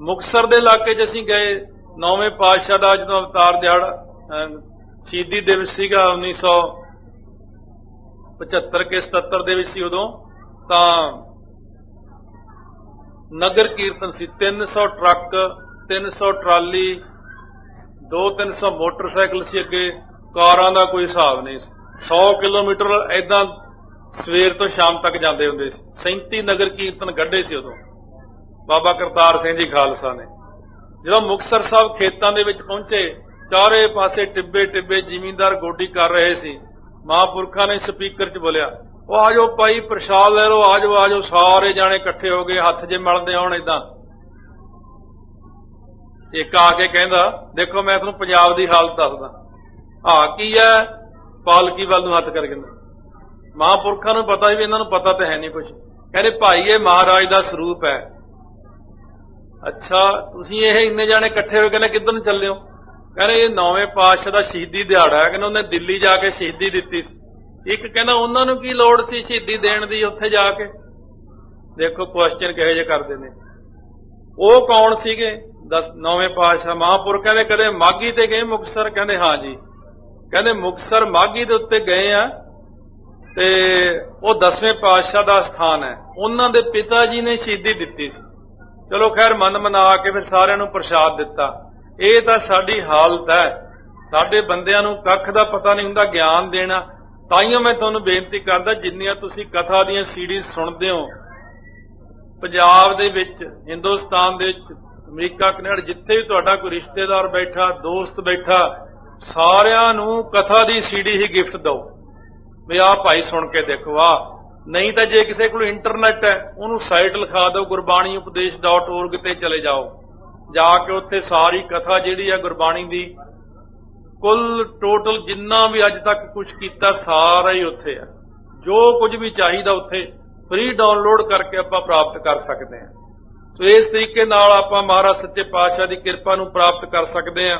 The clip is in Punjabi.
ਮੁਕਸਰ ਦੇ ਇਲਾਕੇ 'ਚ ਅਸੀਂ ਗਏ, ਨੌਵੇਂ ਪਾਤਸ਼ਾਹ ਦਾ ਜਦੋਂ ਅਵਤਾਰ ਦਿਹਾੜਾ ਸ਼ਹੀਦੀ ਦਿਵਸ ਸੀਗਾ 1975 ਕੇ 77 ਦੇ ਵਿੱਚ ਸੀ ਉਦੋਂ। ਤਾਂ ਨਗਰ ਕੀਰਤਨ ਸੀ 300 ਟਰੱਕ 300 ਟਰਾਲੀ 2-300 ਮੋਟਰਸਾਈਕਲ ਸੀ ਅੱਗੇ, ਕਾਰਾਂ ਦਾ ਕੋਈ ਹਿਸਾਬ ਨਹੀਂ 100 ਕਿਲੋਮੀਟਰ ਐਦਾਂ ਸਵੇਰ ਤੋਂ ਸ਼ਾਮ ਤੱਕ ਜਾਂਦੇ ਹੁੰਦੇ ਸੀ। 37 ਨਗਰ ਕੀਰਤਨ ਗੱਡੇ ਸੀ ਉਦੋਂ। ਬਾਬਾ ਕਰਤਾਰ ਸਿੰਘ ਜੀ ਖਾਲਸਾ ਨੇ। ਜਦੋਂ ਮੁਕਤਸਰ ਸਾਹਿਬ ਖੇਤਾਂ ਦੇ ਵਿੱਚ ਪਹੁੰਚੇ, ਚਾਰੇ ਪਾਸੇ ਟਿੱਬੇ ਟਿੱਬੇ ਜ਼ਿਮੀਂਦਾਰ ਗੋਡੀ ਕਰ ਰਹੇ ਸੀ। ਮਹਾਂਪੁਰਖਾਂ ਨੇ ਸਪੀਕਰ 'ਚ ਬੋਲਿਆ, ਉਹ ਆਜੋ ਭਾਈ, ਪ੍ਰਸ਼ਾਦ ਲੈ ਲਓ ਆਜੋ ਆਜੋ ਸਾਰੇ ਜਾਣੇ ਇਕੱਠੇ ਹੋ ਗਏ, ਹੱਥ ਜੇ ਮਲਦੇ ਆਉਣ ਇਦਾਂ ਇੱਕ ਆ ਕੇ ਕਹਿੰਦਾ, ਦੇਖੋ, ਮੈਂ ਤੁਹਾਨੂੰ ਪੰਜਾਬ ਦੀ ਹਾਲਤ ਦੱਸਦਾ। ਆ ਕੀ ਹੈ ਪਾਲਕੀ ਵੱਲ ਨੂੰ ਹੱਥ ਕਰ ਕਹਿੰਦਾ। ਮਹਾਂਪੁਰਖਾਂ ਨੂੰ ਪਤਾ ਸੀ ਵੀ ਇਹਨਾਂ ਨੂੰ ਪਤਾ ਤਾਂ ਹੈ ਨਹੀਂ ਕੁਝ ਕਹਿੰਦੇ, ਭਾਈ, ਇਹ ਮਹਾਰਾਜ ਦਾ ਸਰੂਪ ਹੈ ਅੱਛਾ, ਤੁਸੀਂ ਇਹ ਇੰਨੇ ਜਾਣੇ ਇਕੱਠੇ ਹੋ ਕਹਿੰਦੇ ਕਿੱਧਰ ਨੂੰ ਚੱਲੇ ਹੋ? ਕਹਿੰਦੇ ਇਹ ਨੌਵੇਂ ਪਾਤਸ਼ਾਹ ਦਾ ਸ਼ਹੀਦੀ ਦਿਹਾੜਾ ਹੈ, ਕਹਿੰਦੇ ਉਹਨੇ ਦਿੱਲੀ ਜਾ ਕੇ ਸ਼ਹੀਦੀ ਦਿੱਤੀ ਸੀ। ਇੱਕ ਕਹਿੰਦਾ ਉਹਨਾਂ ਨੂੰ ਕੀ ਲੋੜ ਸੀ ਸ਼ਹੀਦੀ ਦੇਣ ਦੀ ਉੱਥੇ ਜਾ ਕੇ? ਦੇਖੋ ਕੁਐਸਚਨ ਕਿਹੋ ਜਿਹੇ ਕਰਦੇ ਨੇ। ਉਹ ਕੌਣ ਸੀਗੇ? ਦਸ, ਨੌਵੇਂ ਪਾਤਸ਼ਾਹ ਮਹਾਂਪੁਰਖ ਕਹਿੰਦੇ, ਕਦੇ ਮਾਗੀ ਤੇ ਗਏ ਮੁਕਤਸਰ? ਕਹਿੰਦੇ, ਹਾਂ ਜੀ। ਕਹਿੰਦੇ, ਮੁਕਤਸਰ ਮਾਗੀ ਦੇ ਉੱਤੇ ਗਏ ਆ ਤੇ ਉਹ ਦਸਵੇਂ ਪਾਤਸ਼ਾਹ ਦਾ ਸਥਾਨ ਹੈ। ਉਹਨਾਂ ਦੇ ਪਿਤਾ ਜੀ ਨੇ ਸ਼ਹੀਦੀ ਦਿੱਤੀ ਸੀ। ਚਲੋ ਖੈਰ ਮਨ ਮਨਾ ਕੇ ਫਿਰ ਸਾਰਿਆਂ ਨੂੰ ਪ੍ਰਸ਼ਾਦ ਦਿੱਤਾ। ਇਹ ਤਾਂ ਸਾਡੀ ਹਾਲਤ ਹੈ। ਸਾਡੇ ਬੰਦਿਆਂ ਨੂੰ ਕੱਖ ਦਾ ਪਤਾ ਨਹੀਂ ਹੁੰਦਾ, ਗਿਆਨ ਦੇਣਾ। ਤਾਈਓ ਮੈਂ ਤੁਹਾਨੂੰ ਬੇਨਤੀ ਕਰਦਾ, ਜਿੰਨੀਆਂ ਤੁਸੀਂ ਕਥਾ ਦੀਆਂ ਸੀਡੀਜ਼ ਸੁਣਦੇ ਹੋ, ਪੰਜਾਬ ਦੇ ਵਿੱਚ, ਹਿੰਦੁਸਤਾਨ ਦੇ ਵਿੱਚ, ਅਮਰੀਕਾ, ਕੈਨੇਡਾ, ਜਿੱਥੇ ਵੀ ਤੁਹਾਡਾ ਕੋਈ ਰਿਸ਼ਤੇਦਾਰ ਬੈਠਾ, ਦੋਸਤ ਬੈਠਾ, ਸਾਰਿਆਂ ਨੂੰ ਕਥਾ ਦੀ ਸੀਡੀ ਹੀ ਗਿਫਟ ਦਿਓ। ਵੀ ਆਹ ਭਾਈ ਸੁਣ ਕੇ ਦੇਖੋ ਆ ਨਹੀਂ ਤਾਂ ਜੇ ਕਿਸੇ ਕੋਲ ਇੰਟਰਨੈਟ ਹੈ, ਉਹਨੂੰ ਸਾਈਟ ਲਿਖਾ ਦਿਓ ਗੁਰਬਾਣੀਉਪਦੇਸ਼.org ਤੇ ਚਲੇ ਜਾਓ। ਜਾ ਕੇ ਉੱਥੇ ਸਾਰੀ ਕਥਾ ਜਿਹੜੀ ਹੈ ਗੁਰਬਾਣੀ ਦੀ, ਕੁੱਲ ਟੋਟਲ ਜਿੰਨਾ ਵੀ ਅੱਜ ਤੱਕ ਕੁਝ ਕੀਤਾ, ਸਾਰਾ ਹੀ ਉੱਥੇ ਹੈ ਜੋ ਕੁਝ ਵੀ ਚਾਹੀਦਾ ਉੱਥੇ ਫ੍ਰੀ ਡਾਊਨਲੋਡ ਕਰਕੇ ਆਪਾਂ ਪ੍ਰਾਪਤ ਕਰ ਸਕਦੇ ਹਾਂ ਸੋ ਇਸ ਤਰੀਕੇ ਨਾਲ ਆਪਾਂ ਮਹਾਰਾਜ ਸੱਚੇ ਪਾਤਸ਼ਾਹ ਦੀ ਕਿਰਪਾ ਨੂੰ ਪ੍ਰਾਪਤ ਕਰ ਸਕਦੇ ਹਾਂ